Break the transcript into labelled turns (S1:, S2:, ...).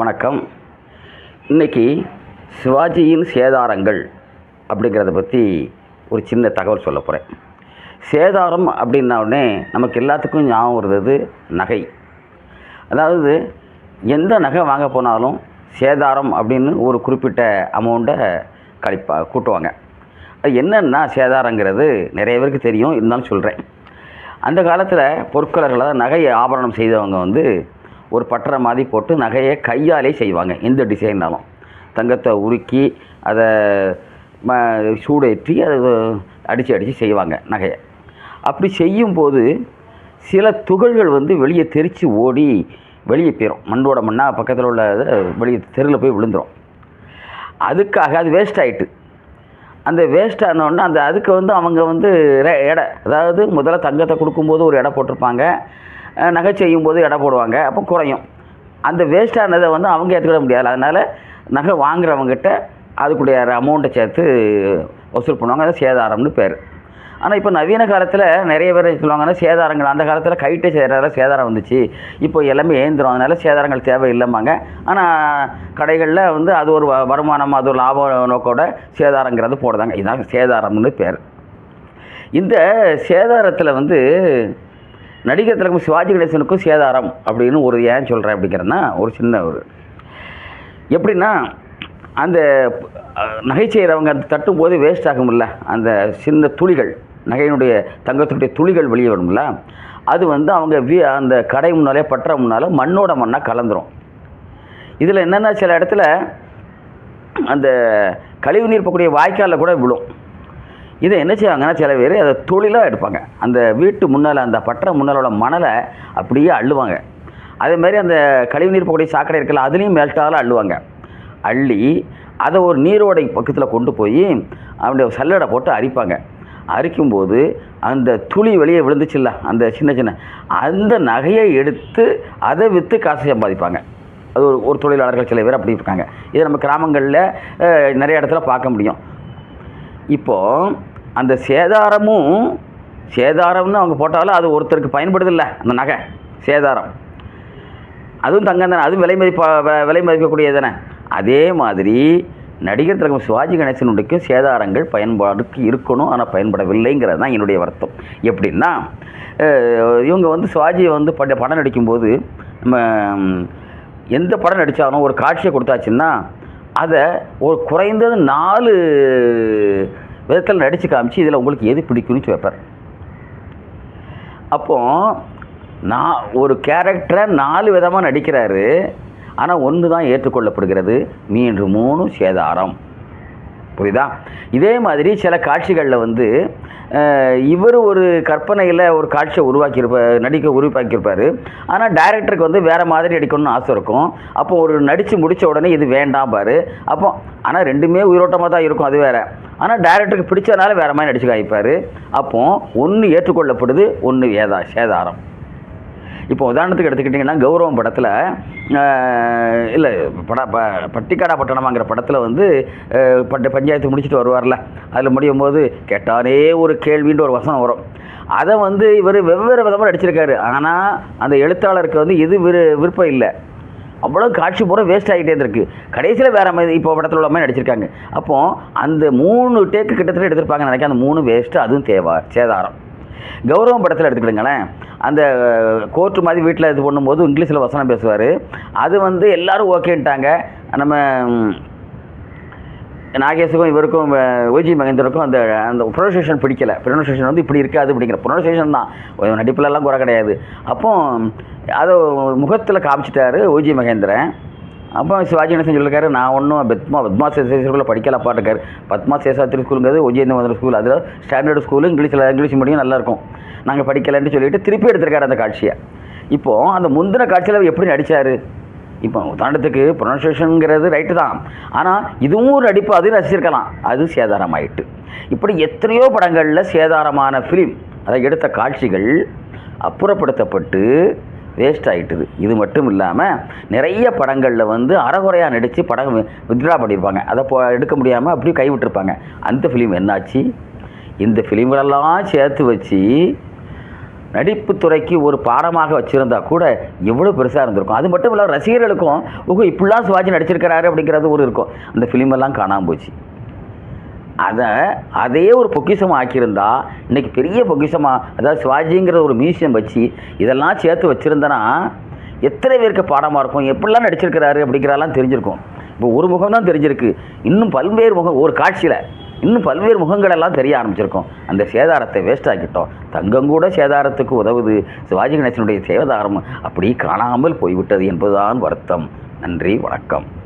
S1: வணக்கம். இன்னைக்கு சிவாஜியின் சேதாரங்கள் அப்படிங்கிறத பற்றி ஒரு சின்ன தகவல் சொல்ல போகிறேன் சேதாரம் அப்படின்ன உடனே நமக்கு எல்லாத்துக்கும் ஞாபகம் வருது நகை. அதாவது எந்த நகை வாங்க போனாலும் சேதாரம் அப்படின்னு ஒரு குறிப்பிட்ட அமௌண்ட்டை கழிப்பா கூட்டுவாங்க. அது என்னென்னா சேதாரங்கிறது நிறைய பேருக்கு தெரியும் இருந்தாலும் சொல்கிறேன் அந்த காலத்தில் பொற்கொலர்கள் அதாவது நகை ஆபரணம் செய்தவங்க வந்து ஒரு பட்டறை மாதிரி போட்டு நகையை கையாலே செய்வாங்க. எந்த டிசைன்னாலும் தங்கத்தை உருக்கி அதை ம சூடேற்றி அதை அடித்து அடித்து செய்வாங்க நகையை. அப்படி செய்யும்போது சில துகள்கள் வந்து வெளியே தெரித்து ஓடி வெளியே போயிடும் மண்ணோட மண்ணாக பக்கத்தில் உள்ள வெளியே தெருவில் போய் விழுந்துடும் அதுக்காக அது வேஸ்ட் ஆயிட்டு. அந்த வேஸ்ட் ஆனோடனே அந்த அதுக்கு வந்து அவங்க வந்து எடை அதாவது முதல்ல தங்கத்தை கொடுக்கும்போது ஒரு எடை போட்டிருப்பாங்க. நகை செய்யும் போது எடை போடுவாங்க அப்போ குறையும். அந்த வேஸ்ட்டானதை வந்து அவங்க ஏற்றுக்கிட முடியாது. அதனால் நகை வாங்குறவங்ககிட்ட அதுக்குடைய அமௌண்ட்டை சேர்த்து வசூல் பண்ணுவாங்க. அது சேதாரம்னு பேர். ஆனால் இப்போ நவீன காலத்தில் நிறைய பேர் சொல்லுவாங்கன்னா சேதாரங்கள் அந்த காலத்தில் கைட்டு செய்கிறதால சேதாரம் வந்துச்சு. இப்போ எல்லாமே ஏந்திரும். அதனால சேதாரங்கள் தேவை இல்லைம்பாங்க ஆனால் கடைகளில் வந்து அது ஒரு வ- வருமானம் அது ஒரு லாப நோக்கோட சேதாரங்கிறது போடுறாங்க. இதுதான் சேதாரம்னு பேர். இந்த சேதாரத்தில் வந்து நடிகர் திலகம் சிவாஜி கணேசனுக்கும் சேதாரம் அப்படின்னு ஒரு ஏன் சொல்கிறேன் அப்படிங்கிறதுனா ஒரு சின்ன ஒரு எப்படின்னா அந்த நகை செய்கிறவங்க அந்த தட்டும் போது வேஸ்ட் ஆகும்ல அந்த சின்ன துளிகள் நகையினுடைய தங்கத்தினுடைய துளிகள் வெளியே வரும்ல அது வந்து அவங்க வி அந்த கடை முன்னாலே பற்ற முன்னால் மண்ணோட மண்ணாக கலந்துரும். இதில் என்னென்னா சில இடத்துல அந்த கழிவு நீர் போகக்கூடிய வாய்க்காலில் கூட விழும். இதை என்ன செய்வாங்கன்னா சில பேர் அதை தொழிலாக எடுப்பாங்க. அந்த வீட்டு முன்னால் அந்த பற்ற முன்னாலோட மணலை அப்படியே அள்ளுவாங்க. அதே மாதிரி அந்த கழிவு நீர் போகக்கூடிய சாக்கடை இருக்குல்ல அதுலேயும் மேல்ட்டால அள்ளுவாங்க. அள்ளி அதை ஒரு நீரோடை பக்கத்தில் கொண்டு போய் அவனுடைய சல்லடை போட்டு அரிப்பாங்க. அரிக்கும்போது அந்த துளி வெளியே விழுந்துச்சுல்ல அந்த சின்ன சின்ன அந்த நகையை எடுத்து அதை விற்று காசு சம்பாதிப்பாங்க. அது ஒரு ஒரு தொழிலாளர்கள் சில பேர் அப்படி இருக்காங்க. இதை நம்ம கிராமங்களில் நிறைய இடத்துல பார்க்க முடியும். இப்போது அந்த சேதாரமும் சேதாரம்னு அவங்க போட்டாலும் அது ஒருத்தருக்கு பயன்படுதில்லை அந்த நகை சேதாரம். அதுவும் தங்கம் தானே அதுவும் விலை மதிப்பா வ- விலை மதிக்கக்கூடியது தானே. அதே மாதிரி நடிகர் திலகம் சிவாஜி கணேசனுடைய சேதாரங்கள் பயன்பாடுக்கு இருக்கணும் ஆனால் பயன்படவில்லைங்கிறது தான் என்னுடைய வருத்தம். எப்படின்னா இவங்க வந்து சிவாஜியை வந்து பட படம் நடிக்கும்போது நம்ம எந்த படம் நடித்தாலும் ஒரு காட்சியை கொடுத்தாச்சுன்னா அதை ஒரு குறைந்தது நாலு விதத்தில் நடித்து காமிச்சு இதில் உங்களுக்கு எது பிடிக்கும்னு வைப்பார் அப்போ நான் ஒரு கேரக்டரை நாலு விதமாக நடிக்கிறாரு. ஆனால் ஒன்று தான் ஏற்றுக்கொள்ளப்படுகிறது. மீன்று மூணு சேதாரம். புரியுதா? இதே மாதிரி சில காட்சிகளில் வந்து இவர் ஒரு கற்பனையில் ஒரு காட்சியை உருவாக்கியிருப்பார் நடிக்க உருவாக்கியிருப்பார். ஆனால் டைரக்டருக்கு வந்து வேறு மாதிரி நடிக்கணும்னு ஆசை இருக்கும். அப்போ ஒரு நடித்து முடித்த உடனே இது வேண்டாம் பாரு அப்போ ஆனால் ரெண்டுமே உயிரோட்டமாக தான் இருக்கும். அது வேறு. ஆனால் டைரக்டருக்கு பிடிச்சதுனால வேறு மாதிரி நடிச்சு காய்ப்பார் அப்போது ஒன்று ஏற்றுக்கொள்ளப்படுது ஒன்று ஏதா சேதாரம். இப்போ உதாரணத்துக்கு எடுத்துக்கிட்டிங்கன்னா கௌரவம் படத்தில் இல்லை பட ப பட்டிக்காடா பட்டணமாங்கிற படத்தில் வந்து அஹ், பட்ட பஞ்சாயத்து முடிச்சுட்டு வருவார்ல. அதில் முடியும் போது கேட்டானே ஒரு கேள்வின்ற ஒரு வசனம் வரும். அதை வந்து இவர் வெவ்வேறு விதமாக நடிச்சிருக்காரு. ஆனால் அந்த எழுத்தாளருக்கு வந்து இது விரு விருப்பம் இல்லை. அவ்வளோ காட்சி பூரா வேஸ்ட் ஆகிட்டே இருக்கு கடைசியில் வேறு மாதிரி இப்போ படத்தில் உள்ள மாதிரி நடிச்சிருக்காங்க. அப்போது அந்த மூணு டேக்கு கிட்டத்தட்ட எடுத்திருப்பாங்க நினைக்கிறேன். அந்த மூணு வேஸ்ட்டு அதுவும் தேவா சேதாரம். கௌரவம் படத்தில் எடுத்துக்கிடுங்களேன். அந்த கோர்ட்டு மாதிரி வீட்டில் இது பண்ணும்போது இங்கிலீஷில் வசனம் பேசுவார். அது வந்து எல்லோரும் ஓகேன்ட்டாங்க நம்ம நாகேஷுக்கும் இவருக்கும் ஓஜி மகேந்திரக்கும் அந்த அந்த ப்ரொனன்சேஷன் பிடிக்கல. ப்ரொனன்சேஷன் வந்து இப்படி இருக்காது அப்படிங்கிற ப்ரொனன்சேஷன் தான். நடிப்புலலாம் குறை கிடையாது. அப்போ அதை முகத்தில் காமிச்சிட்டாரு ஓஜி மகேந்திரன். அப்போ சிவாஜி கணேசன் சொல்லியிருக்காரு நான் ஒன்றும் பத்மா பத்மா சேஷாத்திரி படிக்கல பாட்டுக்காரு பத்மா சேஷாத்திரி ஸ்கூலுங்கிறது ஒஜேந்திர மந்திர ஸ்கூல். அதில் ஸ்டாண்டர்ட் ஸ்கூலு இங்கிலீஷில் இங்கிலீஷ் மீடியம் நல்லாயிருக்கும் நாங்கள் படிக்கலைன்னு சொல்லிட்டு திருப்பி எடுத்திருக்காரு அந்த காட்சியை. இப்போது அந்த முந்தின காட்சியில் எப்படி நடித்தார் இப்போ உதாரணத்துக்கு ப்ரொனன்சியேஷனுங்கிறது ரைட்டு தான். ஆனால் இதுவும் ஒரு நடிப்பு அதையும் ரசிச்சிருக்கலாம். அது சேதாரம் ஆயிட்டு இப்படி எத்தனையோ படங்களில் சேதாரமான ஃபிலிம் அதை எடுத்த காட்சிகள் அப்புறப்படுத்தப்பட்டு வேஸ்ட் ஆகிட்டுது இது மட்டும் இல்லாமல் நிறைய படங்களில் வந்து அறகுறையாக நடித்து படம் வித்ட்ரா பண்ணியிருப்பாங்க அதை போ எடுக்க முடியாமல் அப்படியே கைவிட்டிருப்பாங்க. அந்த ஃபிலிம் என்னாச்சு? இந்த ஃபிலிம்களெல்லாம் சேர்த்து வச்சு நடிப்பு துறைக்கு ஒரு பாடமாக வச்சுருந்தா கூட எவ்வளோ பெருசாக இருந்திருக்கும். அது மட்டும் இல்லாமல் ரசிகர்களுக்கும் ஓஹோ இப்படிலாம் சிவாஜி நடிச்சிருக்கிறாரு அப்படிங்கிறது ஒரு இருக்கும். அந்த ஃபிலிமெல்லாம் காணாமல் போச்சு. அதை அதையே ஒரு பொக்கிஷமாக ஆக்கியிருந்தா இன்றைக்கி பெரிய பொக்கிஷமாக அதாவது சிவாஜிங்கிற ஒரு மியூசியம் வச்சு இதெல்லாம் சேர்த்து வச்சுருந்தனா எத்தனை பேருக்கு பாடமாக இருக்கும் எப்படிலாம் நடிச்சிருக்கிறாரு அப்படிங்கிறதெல்லாம் தெரிஞ்சிருக்கும். இப்போ ஒரு முகம் தான் தெரிஞ்சிருக்கு. இன்னும் பல்வேறு முகம் ஒரு காட்சியில். இன்னும் பல்வேறு முகங்களெல்லாம் தெரிய ஆரம்பிச்சிருக்கோம். அந்த சேதாரத்தை வேஸ்ட் ஆக்கிட்டோம். தங்கம் கூட சேதாரத்துக்கு உதவுது. சிவாஜி கணேசனுடைய சேதாரம் அப்படி காணாமல் போய்விட்டது என்பதுதான் வருத்தம். நன்றி வணக்கம்.